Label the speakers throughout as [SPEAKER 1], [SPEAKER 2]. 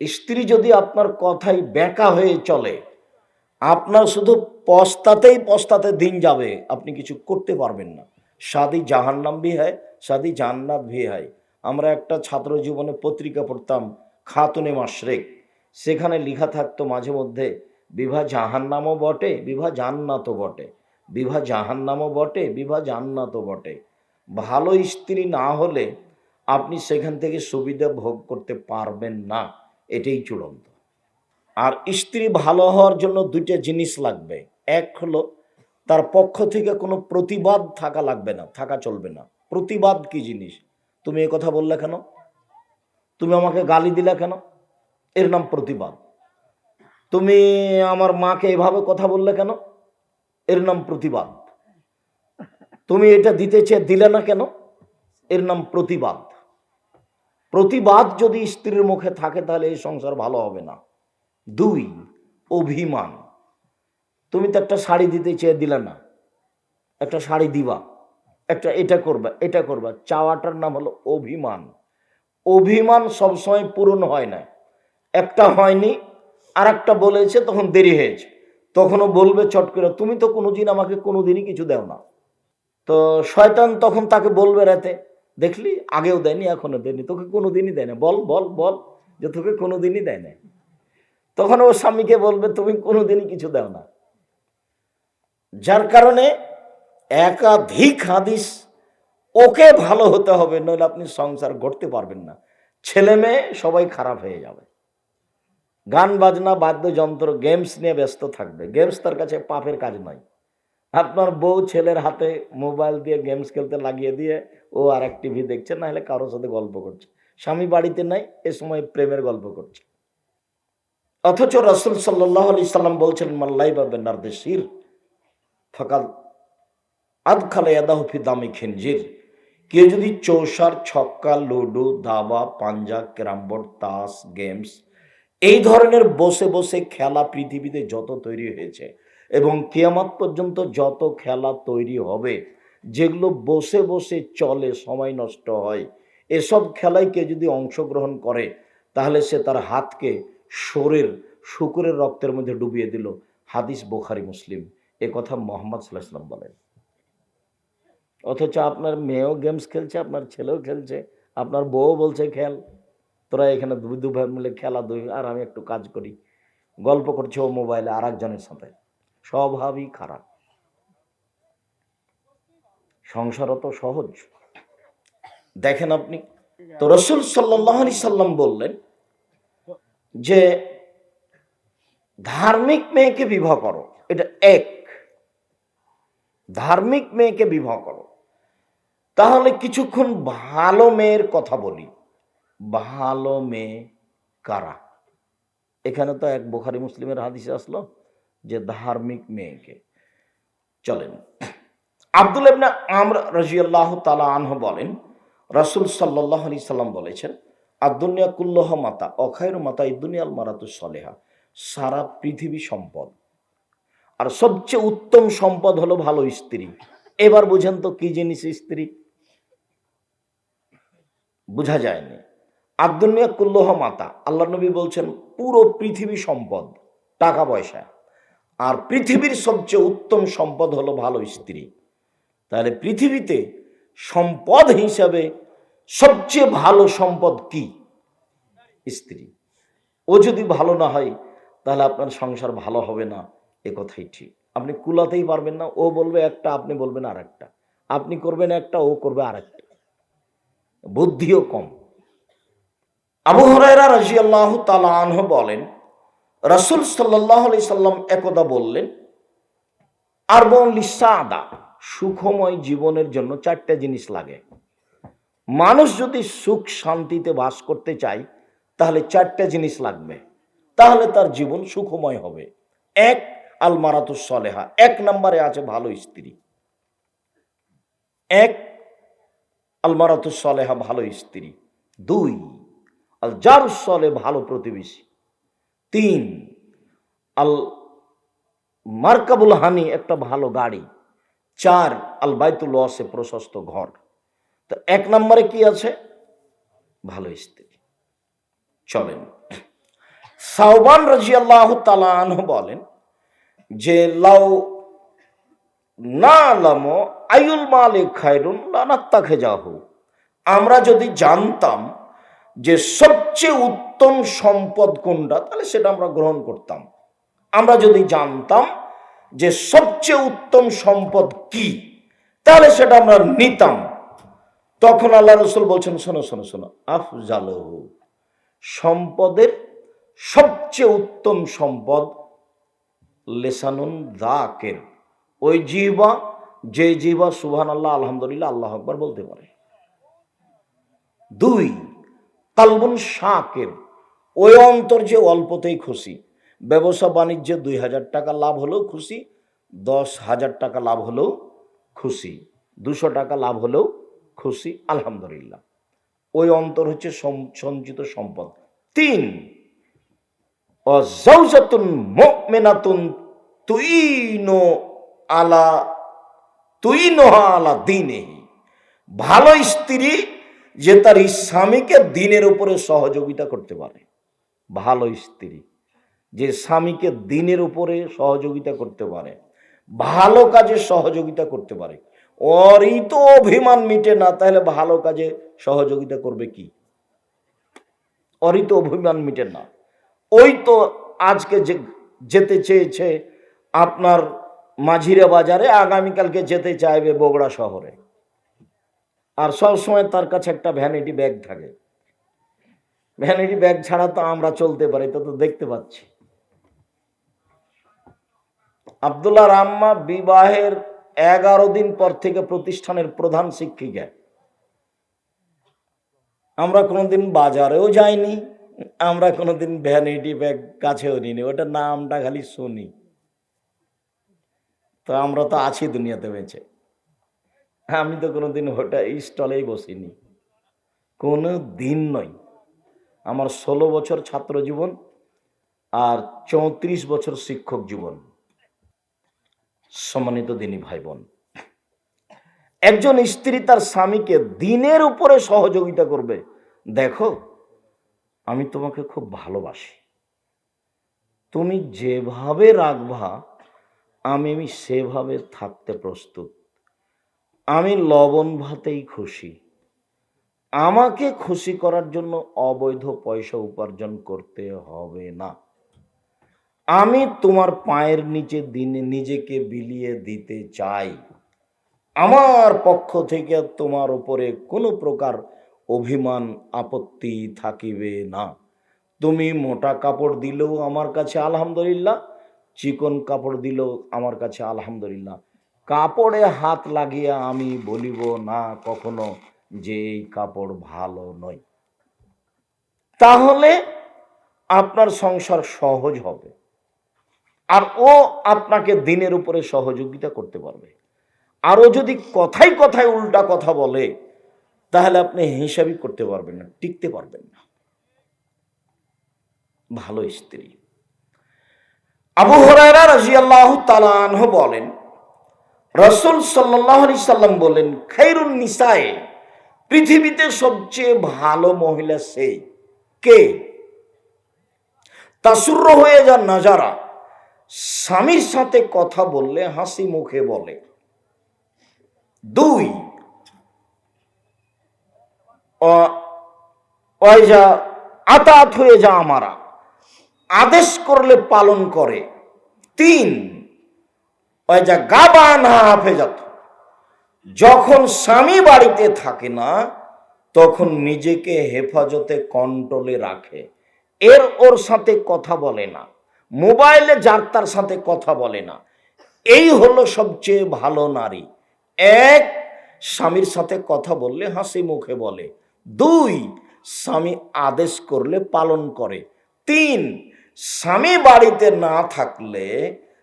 [SPEAKER 1] স্ত্রী যদি আপনার কথাই ব্যাকা হয়ে চলে, আপনার শুধু পস্তাতেই পস্তাতে দিন যাবে, আপনি কিছু করতে পারবেন না। শাদি জাহান্নাম ভি হয় শাদি জান্নাত ভি হয় আমরা একটা ছাত্র জীবনে পত্রিকা পড়তাম, খাতুনে মাশরেক। সেখানে লেখা থাকতো মাঝে মধ্যে, বিভা জাহান্নামও বটে, বিভা জান্নাতও বটে। বিভা জাহান্নামও বটে, বিভা জান্নাতও বটে। ভালো স্ত্রী না হলে আপনি সেখান থেকে সুবিধা ভোগ করতে পারবেন না। এটাই চূড়ান্ত। আর স্ত্রী ভালো হওয়ার জন্য দুইটা জিনিস লাগবে। এক হলো, তার পক্ষ থেকে কোনো প্রতিবাদ থাকা লাগবে না, থাকা চলবে না। প্রতিবাদ কি জিনিস? তুমি এ কথা বললে কেন? তুমি আমাকে গালি দিলে কেন? এর নাম প্রতিবাদ। তুমি আমার মাকে এভাবে কথা বললে কেন? এর নাম প্রতিবাদ। তুমি এটা দিতে চেয়ে দিলে না কেন? এর নাম প্রতিবাদ। প্রতিবাদ যদি স্ত্রীর মুখে থাকে তাহলে এই সংসার ভালো হবে না। দুই, অভিমান। তুমি তো একটা শাড়ি দিতে চেয়ে দিলে না। একটা শাড়ি দিবা। একটা এটা করবা এটা করবা। চাওয়াটার নাম হলো অভিমান। অভিমান সবসময় পূরণ হয় না। একটা হয়নি আর একটা বলেছে, তখন দেরি হয়েছে তখনও বলবে চট করে, তুমি তো কোনোদিন আমাকে কোনোদিনই কিছু দেও না। তো শয়তান তখন তাকে বলবে রাতে দেখলি? আগেও দেয়নি এখনও দেয়নি। তোকে কোনোদিনই দেয় না। বল বল বল যে তোকে কোনোদিনই দেয় না। তখন ও স্বামীকে বলবে, তুমি কোনোদিনই কিছু দাও না। যার কারণে একাধিক হাদিস ওকে ভালো হতে হবে, নইলে আপনি সংসার গড়তে পারবেন না। ছেলে মেয়ে সবাই খারাপ হয়ে যাবে। গান, বাজনা, বাদ্যযন্ত্র গেমস নিয়ে ব্যস্ত থাকবে। গেমস তার কাছে পাপের কাজ নয়। আপনার বউ ছেলের হাতে মোবাইল দিয়ে গেমস খেলতে লাগিয়ে দিয়ে ও আর এক টিভি দেখছে না হলে কারোর সাথে গল্প করছে। স্বামী বাড়িতে নাই, এ সময় প্রেমের গল্প করছে। অথচ রসুল সাল্লাহ আলি সাল্লাম বলছেন মাল্লাই বা বেনারদেশির ফকাল আদ খালে এদাহফি দামি খিনজির। কেউ যদি চৌসার, ছক্কা, লুডো, দাবা, পাঞ্জা ক্যারামবোর্ড তাস, গেমস এই ধরনের বসে বসে খেলা পৃথিবীতে যত তৈরি হয়েছে এবং কেয়ামত পর্যন্ত যত খেলা তৈরি হবে, যেগুলো বসে বসে চলে, সময় নষ্ট হয়, এসব খেলায় কেউ যদি অংশগ্রহণ করে, তাহলে সে তার হাতকে শরীর, শুকুরের রক্তের মধ্যে ডুবিয়ে দিল। হাদিস বোখারি, মুসলিম। এ কথা মোহাম্মদ সাল্লাহ সাল্লাম বলেন। অথচ আপনার মেয়েও গেমস খেলছে, আপনার ছেলেও খেলছে, আপনার বউও বলছে খেল। তোরা এখানে দু দু ভাই মিলে খেলা দুই আর আমি একটু কাজ করি। গল্প করছে ও মোবাইলে আর একজনের সাথে। স্বভাবই খারাপ। সংসারও তো সহজ। দেখেন আপনি, তো রসুল সাল্লাহ আলি সাল্লাম বললেন যে, ধার্মিক মেয়েকে বিবাহ করো। এটা এক। ধার্মিক মেয়েকে বিবাহ করো। তাহলে কিছুক্ষণ ভালো মেয়ের কথা বলি। ভালো মেয়ে কারা? এখানে তো এক বোখারি মুসলিমের হাদিসে আসলো যে ধার্মিক মেয়েকে। চলেন। আব্দুল ইবনে আমরা রাজিয়াল্লাহ তালা আনহ বলেন, রাসূল সাল্লাহ আলি সাল্লাম বলেছেন আর দুনিয়া কুল্লহ মাতা অখায়ের মাতা এই দুনিয়াল মারাতু সলেহা, সারা পৃথিবী সম্পদ। আর সবচেয়ে উত্তম সম্পদ হলো ভালো স্ত্রী। এবার বুঝেন তো কি জিনিস স্ত্রী? বোঝা যায়নি। আব্দুনিয়া কুল্লহ মাতা, আল্লাহ নবী বলছেন, পুরো পৃথিবী সম্পদ, টাকা পয়সা। আর পৃথিবীর সবচেয়ে উত্তম সম্পদ হলো ভালো স্ত্রী। তাহলে পৃথিবীতে সম্পদ হিসাবে সবচেয়ে ভালো সম্পদ কি? স্ত্রী। ও যদি ভালো না হয়, তাহলে আপনার সংসার ভালো হবে না। এ কথাই ঠিক। আপনি কুলাতেই পারবেন না, ও বলবে একটা, আপনি বলবেন আর একটা আপনি করবেন একটা, ও করবে আর একটা বুদ্ধিও কম। আবু হরাইরা রাজি আল্লাহ তালাহ বলেন, রাসুল সাল্লাহ আলি সাল্লাম একদা বললেন আর লিসাদা, সুখময় জীবনের জন্য চারটা জিনিস লাগে। মানুষ যদি সুখ শান্তিতে বাস করতে চায়, তাহলে চারটা জিনিস লাগবে। তাহলে তার জীবন সুখময় হবে। এক আল মারাতুস সলেহা। এক নম্বরে আছে ভালো স্ত্রী। এক আল মারাতুস সলেহা ভালো স্ত্রী। দুই আল জারুস সলে ভালো প্রতিবেশী। তিন আল মার্কাবুল হানি একটা ভালো গাড়ি। চার আল বাইতুল ওয়াসে প্রশস্ত ঘর। তো এক নম্বরে কি আছে? ভালো স্ত্রী। চলেন। সাউবান রাজিয়াল্লাহ তালান বলেন যে, লাউ না আলামো আয়ুল মালিক খায়রুন লানাত্তাখে যাহু আমরা যদি জানতাম যে সবচেয়ে উত্তম সম্পদ কোনটা, তাহলে সেটা আমরা গ্রহণ করতাম। আমরা যদি জানতাম যে সবচেয়ে উত্তম সম্পদ কি, তাহলে সেটা আমরা নিতাম। তখন আল্লাহ রসুল বলছেন, শোনো শোনো শোনো, আফজালহু, সম্পদের সবচেয়ে উত্তম সম্পদ লেসানুন দাকের ওই জিবা যে জিবা সুবহান আল্লাহ আলহামদুলিল্লাহ, আল্লাহ আকবার বলতে পারে। দুই কালবুন শাকের। ওই অন্তর যে অল্পতেই খুশি। ব্যবসা বাণিজ্যে দুই হাজার টাকা লাভ হলেও খুশি, দশ হাজার টাকা লাভ হলেও খুশি, দুশো টাকা লাভ হলেও খুশি, আলহামদুলিল্লাহ। ওই অন্তর হচ্ছে সঞ্চিত সম্পদ। তিন, অজাউজাতুন মুমিনাতুন তুইনো আলা তুইনোহা আলা দিনেহি। ভালো স্ত্রী যে তার স্বামীকে দিনের উপরে সহযোগিতা করতে পারে। ভালো স্ত্রী, যে স্বামীকে দিনের উপরে সহযোগিতা করতে পারে, ভালো কাজে সহযোগিতা করতে পারে। ওরই তো অভিমান মিটে না, তাহলে ভালো কাজে সহযোগিতা করবে কি? ওরই তো অভিমান মিটে না। ওই তো আজকে যে যেতে চেয়েছে আপনার মাঝিরা বাজারে, আগামীকালকে যেতে চাইবে বগুড়া শহরে। আর সব সময় তার কাছে একটা ভ্যানিটি ব্যাগ থাকে। ভ্যানিটি ব্যাগ ছাড়া তো আমরা চলতে পারি তা তো দেখতে পাচ্ছি। আবদুল্লাহ রাম্মা বিবাহের এগারো দিন পর থেকে প্রতিষ্ঠানের প্রধান শিক্ষিকা। আমরা কোনোদিন বাজারেও যাইনি, আমরা কোনোদিন ভ্যানিটি ব্যাগ কাছেও নিনি ওটার নামটা খালি শুনি। তো আমরা তো আছি দুনিয়াতে বেঁচে। আমি তো কোনোদিন ওটা স্টলেই বসিনি। কোনো দিন নয়। আমার ষোলো বছর ছাত্র জীবন আর চৌত্রিশ বছর শিক্ষক জীবন। সম্মানিত দিনী ভাই বোন একজন স্ত্রী তার স্বামীকে দিনের উপরে সহযোগিতা করবে। দেখো, আমি তোমাকে খুব ভালোবাসি। তুমি যেভাবে রাখবা, আমি সেভাবে থাকতে প্রস্তুত। আমি লবণ ভাতেই খুশি। আমাকে খুশি করার জন্য অবৈধ পয়সা উপার্জন করতে হবে না। আমি তোমার পায়ের নিচে দিনে, নিজেকে বিলিয়ে দিতে চাই। আমার পক্ষ থেকে তোমার উপরে কোনো প্রকার অভিমান, আপত্তি থাকিবে না। তুমি মোটা কাপড় দিলেও আমার কাছে আলহামদুলিল্লাহ, চিকন কাপড় দিলেও আমার কাছে আলহামদুলিল্লাহ। কাপড়ে হাত লাগিয়ে আমি বলিব, না, কখনো যে এই কাপড় ভালো নয়। তাহলে আপনার সংসার সহজ হবে। আর ও আপনাকে দিনের উপরে সহযোগিতা করতে পারবে। আরও যদি কথাই কথায় উল্টা কথা বলে, তাহলে আপনি হিসাবই করতে পারবেন না, টিকতে পারবেন না। ভালো স্ত্রী। আবু হরাইরা রাজিয়াল্লাহ তালানহ বলেন রসুল সাল্লাহ সাল্লাম বলেন খৈরুন নিসায়ে, পৃথিবীতে সবচেয়ে ভালো মহিলা সেই কে? তাসুর্র হয়ে যান নাজারা। স্বামীর সাথে কথা বললে হাসি মুখে বলে। দুই যা আতাত হয়ে যা আমারা। আদেশ করলে পালন করে। তিন ওই যা গাবান হাফেজাত যখন স্বামী বাড়িতে থাকে না, তখন নিজেকে হেফাজতে কন্ট্রোলে রাখে। এর ওর সাথে কথা বলে না। মোবাইলে যার তার সাথে কথা বলে না। এই হলো সবচেয়ে ভালো নারী। এক, স্বামীর সাথে কথা বললে হাসি মুখে বলে। দুই, স্বামী আদেশ করলে পালন করে। তিন, স্বামী বাড়িতে না থাকলে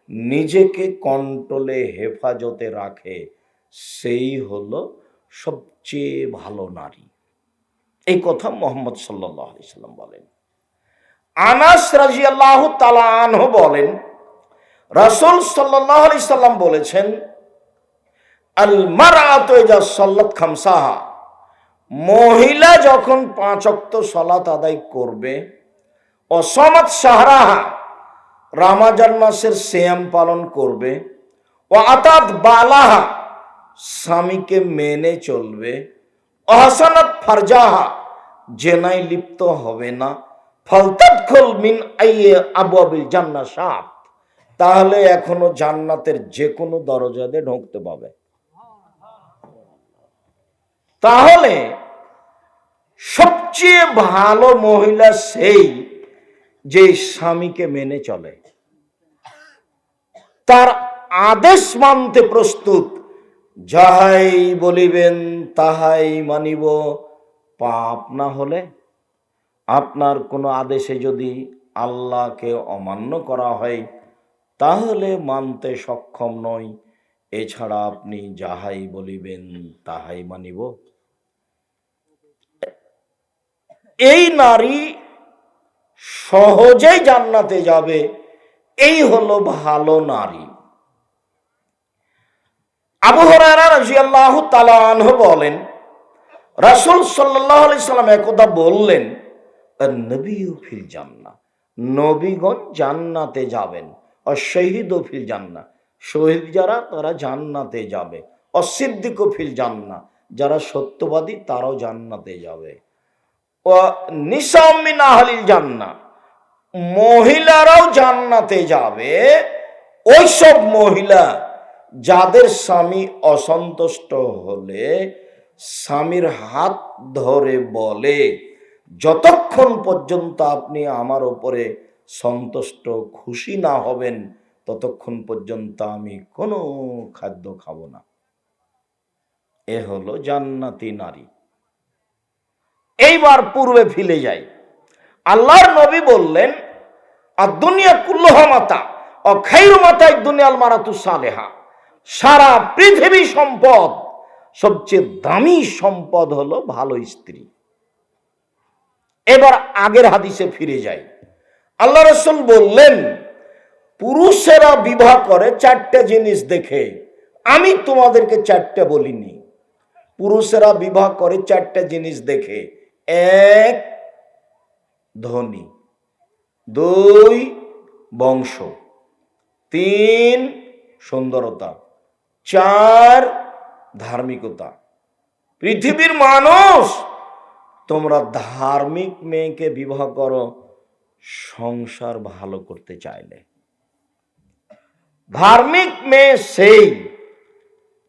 [SPEAKER 1] নিজেকে কন্ট্রোলে হেফাজতে রাখে, সেই হলো সবচেয়ে ভালো নারী। এই কথা মোহাম্মদ সাল্লাহ সাল্লাম বলেন। আনাস রাজিয়াল্লাহ তালাহ বলেন, রাসুল সাল্লাহ আলি সাল্লাম বলেছেন, আল সল্লত খামসাহা মহিলা যখন পাঁচ অক্ত সলাত আদায় করবে, অসমাত সাহারাহা রামাজান মাসের শ্যাম পালন করবে। ও আতাত বালাহা, স্বামীকে মেনে চলবে। অহাসানাত ফারজাহা জেনাই লিপ্ত হবে না। ফলতাদখল মিন আইয়ে আবু আবিল জান্না সাপ তাহলে এখনও জান্নাতের যে কোনো দরজাতে ঢুকতে পাবে। তাহলে সবচেয়ে ভালো মহিলা সেই যে স্বামীকে মেনে চলে, তার আদেশ মানতে প্রস্তুত, যাহাই বলিবেন তাহাই মানিব। পাপ না হলে আপনার কোনো আদেশে যদি আল্লাহকে অমান্য করা হয়, তাহলে মানতে সক্ষম নয় এছাড়া আপনি যাহাই বলিবেন তাহাই মানিব। এই নারী সহজেই জান্নাতে যাবে। এই হলো ভালো নারী। বলেন বললেন জান্নাতে যাবেন ফিল জান্নাহ। শহীদ যারা, তারা জান্নাতে যাবে। অসিদ্দিক ফিল জান্নাহ। যারা সত্যবাদী, তারাও জান্নাতে যাবে। ও জান্নাহ। মহিলারাও জান্নাতে যাবে। ওইসব মহিলা যাদের স্বামী অসন্তুষ্ট হলে স্বামীর হাত ধরে বলে, যতক্ষণ পর্যন্ত আপনি আমার ওপরে সন্তুষ্ট খুশি না হবেন, ততক্ষণ পর্যন্ত আমি কোনো খাদ্য খাব না। এ হলো জান্নাতি নারী। এইবার পূর্বে ফিরে যাই। আল্লাহর নবী বললেন আর দুনিয়া কুল্লহ মাতা খাইরু মাতাই দুনিয়াল মারাতু সালেহা। সারা পৃথিবী সম্পদ, সবচেয়ে দামি সম্পদ হলো ভালো স্ত্রী। এবার আগের হাদিসে ফিরে যাই। আল্লাহ রসুল বললেন, পুরুষেরা বিবাহ করে চারটে জিনিস দেখে, আমি তোমাদেরকে চারটে বলিনি। পুরুষেরা বিবাহ করে চারটে জিনিস দেখে এক ধনী, দুই বংশ, তিন সুন্দরতা, চার ধার্মিকতা। পৃথিবীর মানুষ, তোমরা ধার্মিক মেয়েকে বিবাহ করো, সংসার ভালো করতে চাইলে। ধার্মিক মেয়ে সেই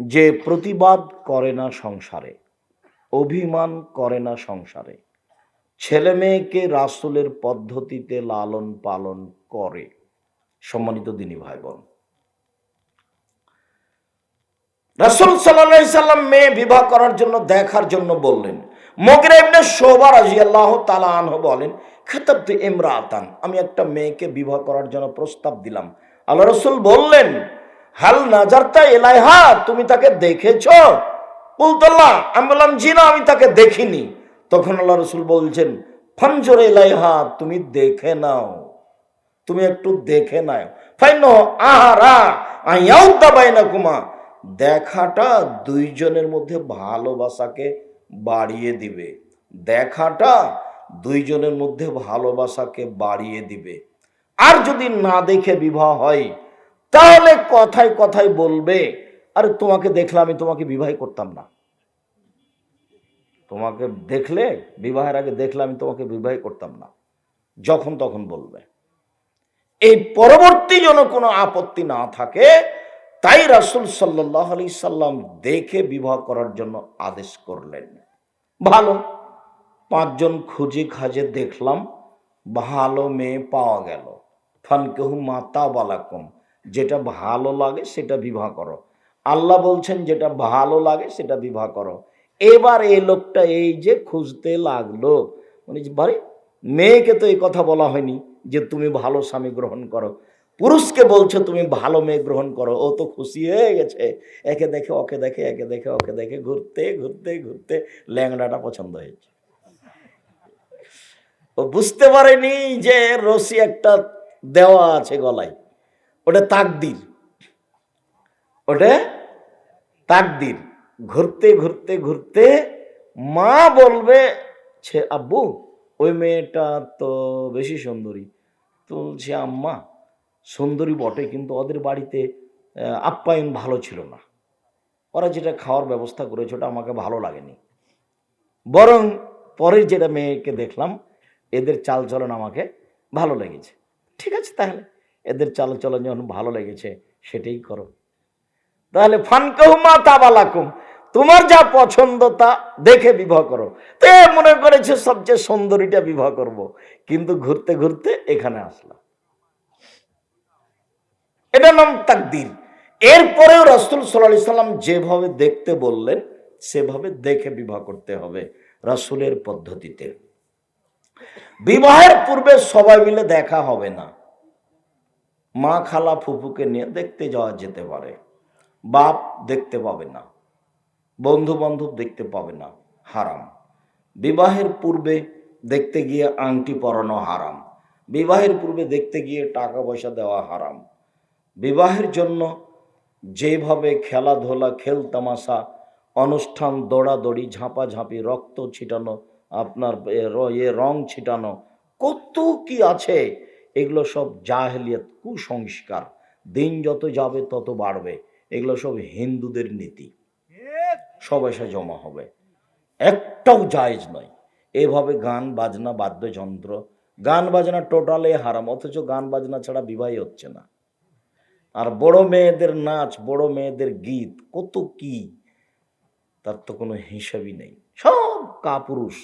[SPEAKER 1] যে প্রতিবাদ করে না সংসারে। অভিমান করে না সংসারে। ছেলে মেয়েকে রাসুলের পদ্ধতিতে লালন পালন করে। সম্মানিত দিনী ভাই বোন রাসুল সাল্লাহ সাল্লাম মেয়ে বিবাহ করার জন্য, দেখার জন্য বললেন, মগরে ইবনে শোভা রাজিয়াল্লাহ তালা আনহ বলেন খেতাব তো ইমরাতান, আমি একটা মেয়েকে বিবাহ করার জন্য প্রস্তাব দিলাম। আল্লাহ রসুল বললেন, হাল নাজারতা এলাইহা তুমি তাকে দেখেছ? বলতল্লাহ, আমি বললাম, জি না, আমি তাকে দেখিনি। তখন আল্লাহ রসুল বলছেন ফঞ্জর এলাইহা তুমি দেখে নাও। তুমি একটু দেখে নাও। ফাইন আহারা আইয়াউদ্দা বাইনা কুমা দেখাটা দুইজনের মধ্যে ভালোবাসাকে বাড়িয়ে দিবে। দেখাটা দুইজনের মধ্যে ভালোবাসাকে বাড়িয়ে দিবে। আর যদি না দেখে বিবাহ হয়, তাহলে কথায় কথায় বলবে আরে তোমাকে দেখলে আমি তোমাকে বিবাহ করতাম না। তোমাকে দেখলে, বিবাহের আগে দেখলে আমি তোমাকে বিবাহ করতাম না। যখন তখন বলবে। এই পরবর্তী যেন কোনো আপত্তি না থাকে, তাই রাসুল সাল্লাহ আলি সাল্লাম দেখে বিবাহ করার জন্য আদেশ করলেন। ভালো, পাঁচজন খুঁজে খাজে দেখলাম, ভালো মেয়ে পাওয়া গেল। ফানকেহু মাতা বালাকম যেটা ভালো লাগে সেটা বিবাহ করো। আল্লাহ বলছেন, যেটা ভালো লাগে, সেটা বিবাহ করো। এবার এই লোকটা এই যে খুঁজতে লাগল মানে বারে মেয়েকে তো এই কথা বলা হয়নি যে তুমি ভালো স্বামী গ্রহণ করো। পুরুষকে বলছো তুমি ভালো মেয়ে গ্রহণ করো। ও তো খুশি হয়ে গেছে। একে দেখে, ওকে দেখে, একে দেখে, ওকে দেখে ঘুরতে ঘুরতে ঘুরতে ল্যাংড়াটা পছন্দ হয়েছে। ও বুঝতে পারেনি যে রশি একটা দেওয়া আছে গলায়। ওটা তাকদির। ওটা তাকদির ঘুরতে ঘুরতে ঘুরতে মা বলবে, ছে আব্বু, ওই মেয়েটা তো বেশি সুন্দরী। তো সে আম্মা, সুন্দরী বটে, কিন্তু ওদের বাড়িতে আপ্যায়ন ভালো ছিল না। ওরা যেটা খাওয়ার ব্যবস্থা করেছে, ওটা আমাকে ভালো লাগেনি। বরং পরের যেটা মেয়েকে দেখলাম, এদের চালচলন আমাকে ভালো লেগেছে। ঠিক আছে তাহলে, এদের চালচলন যখন ভালো লেগেছে, সেটাই করো। তাহলে ফানকাহুমা তাবালাকুম, তোমার যা পছন্দ তা দেখে বিবাহ করো। তো মনে করেছে, সবচেয়ে সুন্দরীটা বিবাহ করব। কিন্তু ঘুরতে ঘুরতে এখানে আসলাম। এটা নাম তাকদির। এরপরেও রাসুল সাল্লাহ সাল্লাম যেভাবে দেখতে বললেন, সেভাবে দেখে বিবাহ করতে হবে রাসুলের পদ্ধতিতে। বিবাহের পূর্বে সবাই মিলে দেখা হবে না। মা খালা ফুপুকে নিয়ে দেখতে যাওয়া যেতে পারে। বাপ দেখতে পাবে না বন্ধু বান্ধব দেখতে পাবে না, হারাম। বিবাহের পূর্বে দেখতে গিয়ে আংটি পরানো হারাম। বিবাহের পূর্বে দেখতে গিয়ে টাকা পয়সা দেওয়া হারাম। বিবাহের জন্য যেভাবে খেলাধুলা, খেলতামাশা, অনুষ্ঠান, দৌড়াদৌড়ি, ঝাঁপাঝাঁপি, রক্ত ছিটানো, আপনার এ রং ছিটানো, কত কি আছে, এগুলো সব জাহেলিয়াত কুসংস্কার। দিন যত যাবে তত বাড়বে। এগুলো সব হিন্দুদের নীতি। সব এসে জমা হবে। একটাও জায়েজ নয়। এভাবে গান, বাজনা, বাদ্যযন্ত্র, গান, বাজনা টোটালে হারাম, অথচ গান, বাজনা ছাড়া বিবাহই হচ্ছে না। আর বড় মেয়েদের নাচ, বড় মেয়েদের গীত, কত কি? তার তো কোনো হিসাবই নেই। সব কাপুরুষ।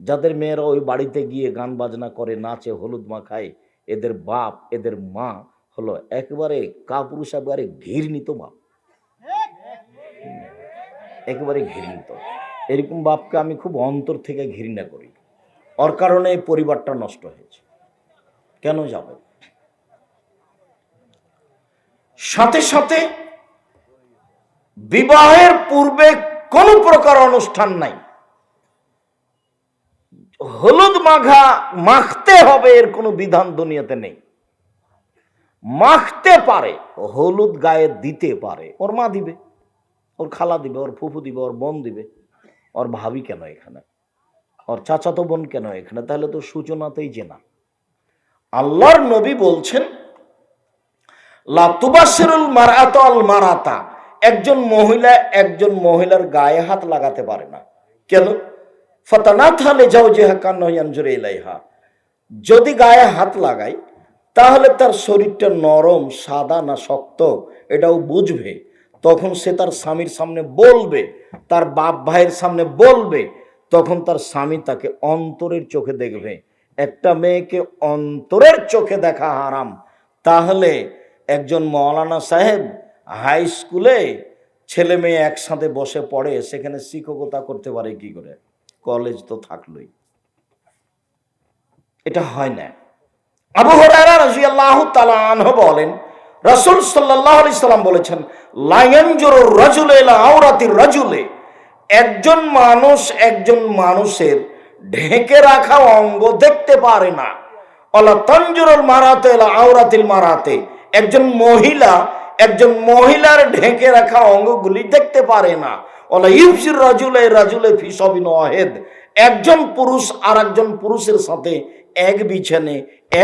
[SPEAKER 1] যাদের মেয়েরা ওই বাড়িতে গিয়ে গান, বাজনা করে, নাচে, হলুদ মাখায়, এদের বাপ, এদের মা হলো একেবারে কাপুরুষ, একেবারে ঘৃণিত বাপ একেবারে ঘৃণিত। এরকম বাপকে আমি খুব অন্তর থেকে ঘৃণা করি। ওর কারণে পরিবারটা নষ্ট হয়েছে। কেন যাবে? সাথে সাথে বিবাহের পূর্বে কোনো প্রকার অনুষ্ঠান নাই। হলুদ মাখা মাখতে হবে এর কোনো বিধান দুনিয়াতে নেই। মাখতে পারে, হলুদ গায়ে দিতে পারে, ওর মা দিবে। ওর খালা দিবে, ওর ফুফু দিবে, ওর বোন দিবে। ওর ভাবি কেন এখানে? ওর চাচাতো বোন কেন এখানে? তাহলে তো সূচনাতেই জেনা। আল্লাহর নবী বলছেন লাতুবাসিরুল মারাত আল মারাতা। একজন মহিলা একজন মহিলার গায়ে হাত লাগাতে পারে না। কেন? ফতানা যাও যে কান্নজরে এলাইহা যদি গায়ে হাত লাগায়, তাহলে তার শরীরটা নরম, সাদা না শক্ত, এটাও বুঝবে। তখন সে তার স্বামীর সামনে বলবে, তার বাপ ভাইয়ের সামনে বলবে, তখন তার স্বামী তাকে অন্তরের চোখে দেখবে। একটা মেয়েকে অন্তরের চোখে দেখা হারাম। তাহলে একজন মৌলানা সাহেব হাই স্কুলে ছেলে মেয়ে একসাথে বসে পড়ে, সেখানে শিক্ষকতা করতে পারে কি করে? কলেজ তো থাকলোই। এটা হয় না। আবু হরারা আনহু বলেন রাসূল সাল্লাল্লাহু আলাইহি সাল্লাম বলেছেন লায়ানজুরু রাজুল আওরাতির রাজুলে। একজন মানুষ একজন মানুষের ঢেকে রাখা অঙ্গ দেখতে পারে না। অলা তঞ্জুরুল মারাতে আওরাতিল মারাতে। একজন মহিলা, একজন মহিলার ঢেকে রাখা অঙ্গগুলি দেখতে পারে না। অলা ইউসির রাজুলে রাজুলে ফিসবিন ওয়াহেদ। একজন পুরুষ আর একজন পুরুষের সাথে এক বিছানে,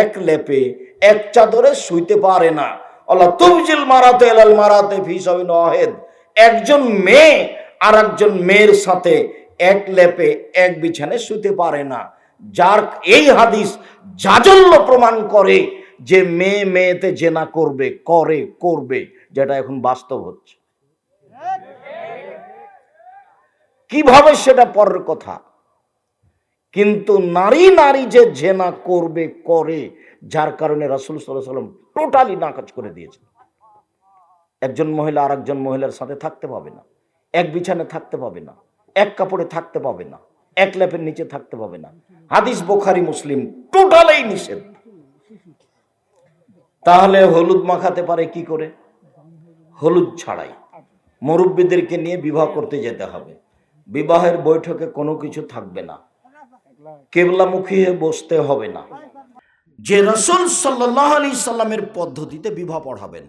[SPEAKER 1] এক লেপে, এক চাদরে শুইতে পারে না। অলা তুবজিল মারাতে এলাল মারাতে ফিসবিন ওয়াহেদ। একজন মেয়ে আর একজন মেয়ের সাথে এক লেপে এক বিছানে শুতে পারে না। যার এই হাদিস জাজল্য প্রমাণ করে যে মেয়ে মেয়েতে জেনা করবে, করে, করবে, যেটা এখন বাস্তব হচ্ছে। কীভাবে সেটা পরের কথা? কিন্তু নারী নারী যে জেনা করবে, করে যার কারণে রাসুল সাল্লাম টোটালি নাকাজ করে দিয়েছে একজন মহিলা আর একজন মহিলার সাথে থাকতে পাবে না। এক বিছানে থাকতে পাবে না। এক কাপড়ে থাকতে পাবে না। এক ল্যাপের নিচে থাকতে পাবে না। হাদিস বোখারি, মুসলিম টোটালেই নিষেধ। তাহলে হলুদ মাখাতে পারে কি করে? হলুদ ছাড়াই। মুরব্বীদেরকে নিয়ে বিবাহ করতে যেতে হবে। বিবাহের বৈঠকে কোনো কিছু থাকবে না। কেবলামুখী বসতে হবে না। যে রসুল সাল্লাহ আলি সাল্লামের পদ্ধতিতে বিবাহ পড়াবেন,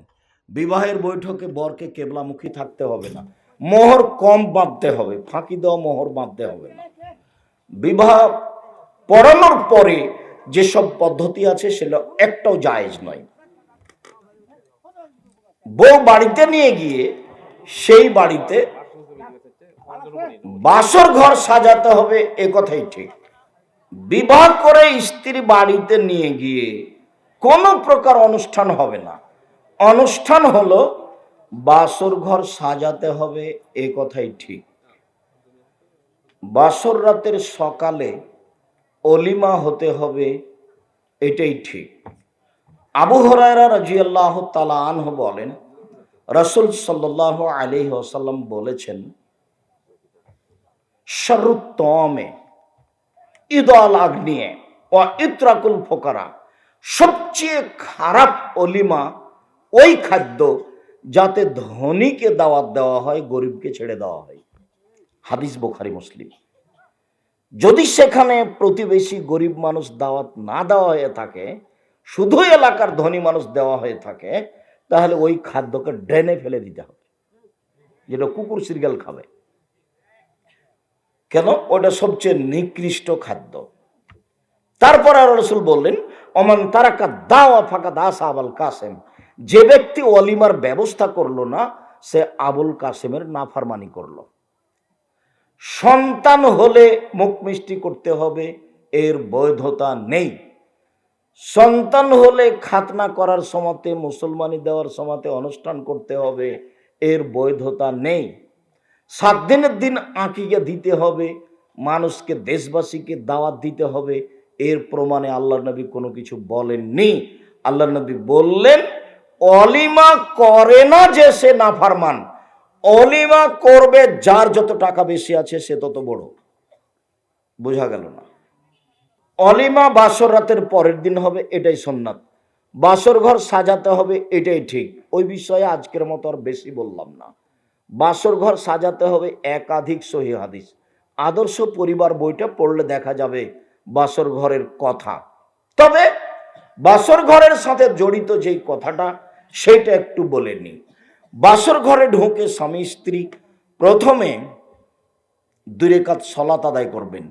[SPEAKER 1] বিবাহের বৈঠকে বরকে কেবলামুখী থাকতে হবে না, মোহর কম বাঁধতে হবে, ফাঁকি দেওয়া মোহর বাঁধতে হবে না। বিবাহ পড়ানোর পরে যেসব পদ্ধতি আছে সেটা একটাও জায়েজ নয়। বউ বাড়িতে নিয়ে গিয়ে সেই বাড়িতে বাসর ঘর সাজাতে হবে, এ কথাই ঠিক। বিবাহ করে স্ত্রী বাড়িতে নিয়ে গিয়ে কোনো প্রকার অনুষ্ঠান হবে না। অনুষ্ঠান হলো বাসর ঘর সাজাতে হবে, এ কথাই ঠিক। বাসর রাতের সকালে অলিমা হতে হবে, এটাই ঠিক। আবু হরায়রা রাজিয়াল্লাহ তালা আনহ বলেন, রসুল সাল্লাহ আলী ওসাল্লাম বলেছেন শরুত্তমে ঈদ আল আগ্নিয়ে ও ইত্রাকুল ফোকারা। সবচেয়ে খারাপ অলিমা ওই খাদ্য যাতে ধনীকে দাওয়াত দেওয়া হয়, গরিবকে ছেড়ে দেওয়া হয়। হাদিস বোখারি, মুসলিম। যদি সেখানে প্রতিবেশী গরিব মানুষ দাওয়াত না দেওয়া হয়ে থাকে, শুধু এলাকার ধনী মানুষ দেওয়া হয়ে থাকে, তাহলে ওই খাদ্যকে ড্রেনে ফেলে দিতে হবে। যেটা কুকুর সিরগাল খাবে। কেন? ওটা সবচেয়ে নিকৃষ্ট খাদ্য। তারপর আর রসুল বললেন অমান তারাকা দাওয়া ফাঁকা দাস আবুল কাসেম। যে ব্যক্তি অলিমার ব্যবস্থা করল না, সে আবুল কাসেমের নাফারমানি করল। সন্তান হলে মুখ মিষ্টি করতে হবে, এর বৈধতা নেই। সন্তান হলে খাতনা করার সমাতে মুসলমানি দেওয়ার সমাতে অনুষ্ঠান করতে হবে, এর বৈধতা নেই। সাত দিনের দিন আঁকিকে দিতে হবে, মানুষকে, দেশবাসীকে দাওয়াত দিতে হবে। এর প্রমাণে আল্লাহ নবী কোনো কিছু বলেননি। আল্লাহ নবী বললেন, অলিমা করে না যে সে নাফারমান। অলিমা করবে, যার যত টাকা বেশি আছে সে তত বড়। বোঝা গেল না। অলিমা বাসর রাতের পরের দিন হবে, এটাই সোননাথ বাসর ঘর সাজাতে হবে, এটাই ঠিক। ওই বিষয়ে আজকের মতো আর বেশি বললাম না। বাসর ঘর সাজাতে হবে একাধিক সহি হাদিস। আদর্শ পরিবার বইটা পড়লে দেখা যাবে বাসর ঘরের কথা। তবে বাসর ঘরের সাথে জড়িত যেই কথাটা, সেটা একটু বলে নিই বাসর ঘরে ঢুকে স্বামী স্ত্রী প্রথমে দুরেকাত সলাত আদায় করবেন।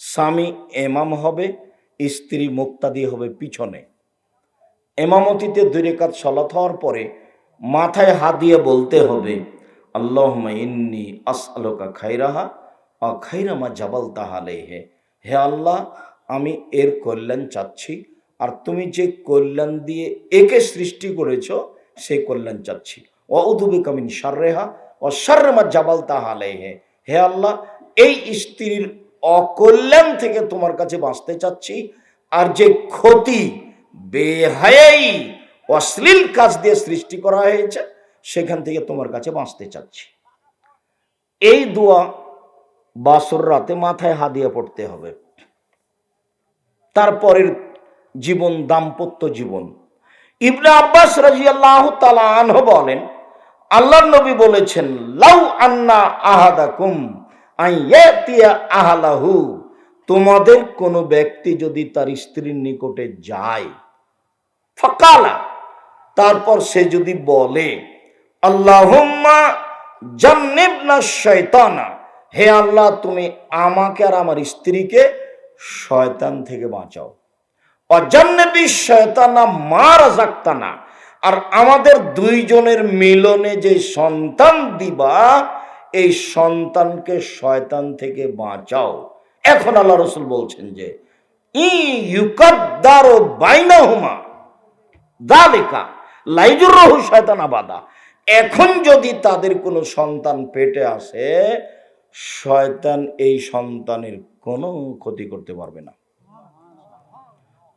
[SPEAKER 1] স্বামী এমাম হবে, স্ত্রী মুক্তাদি হবে পিছনে। এমামতিতে দুরেকাত সলাত হওয়ার পরে মাথায় হাত দিয়ে বলতে হবে আল্লাহ ইন্নি আসআলুকা খাইরাহা অ খাইরামা জাবাল তাহালে হে হে আল্লাহ, আমি এর কল্যাণ চাচ্ছি, আর তুমি যে কল্যাণ দিয়ে একে সৃষ্টি করেছ, সেই কল্যাণ চাচ্ছি। ও উধুবি কামিন সাররেহা ও সার্রেমা জাবাল তাহালে হে হে আল্লাহ, এই স্ত্রীর অকল্যাণ থেকে তোমার কাছে বাঁচতে চাচ্ছি, আর যে ক্ষতি বেহায়াই, অশ্লীল কাজ দিয়ে সৃষ্টি করা হয়েছে সেখান থেকে তোমার কাছে বাঁচতে চাচ্ছি। এই দোয়া বাসর রাতে মাথায় হাদিয়া পড়তে হবে। তারপরের জীবন, দাম্পত্য জীবন। ইবনে আব্বাস তালা আনহ বলেন আল্লাহ নবী বলেছেন, লাউ আন্না আহাদাকুম আহালাহু। তোমাদের কোনো ব্যক্তি যদি তার স্ত্রীর নিকটে যায়, ফকালা, তারপর সে যদি বলে আল্লাহুম্মা জান্নিবনা শয়তানা। হে আল্লাহ, তুমি আমাকে আর আমার স্ত্রীকে শয়তান থেকে বাঁচাও। অজান্নবী শয়তানা মার জাক্তানা আর আমাদের দুইজনের মিলনে যে সন্তান দিবা, এই সন্তানকে শয়তান থেকে বাঁচাও। এখন আল্লাহ রসুল বলছেন যে, ই ইউকাদ্দার বাইনাহুমা, দালিকা লাইজুর রহু শয়তান আবাদা। এখন যদি তাদের কোনো সন্তান পেটে আসে, শয়তান এই সন্তানের কোনো ক্ষতি করতে পারবে না।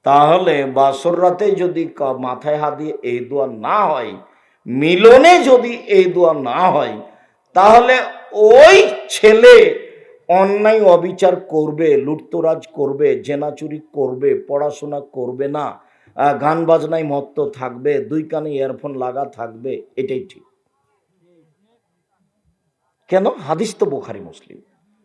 [SPEAKER 1] তাহলে বাসর রাতে যদি মাথায় হাত দিয়ে এই দোয়া না হয়, মিলনে যদি এই দোয়া না হয়, তাহলে ওই ছেলে অন্যায় অবিচার করবে, লুটতরাজ করবে জেনাচুরি করবে, পড়াশোনা করবে না। গান বাজনায় মত্ত থাকবে, দুই কানে ইয়ারফোন লাগা থাকবে, এটাই ঠিক। কেন? হাদিস তো বোখারি মুসলিম।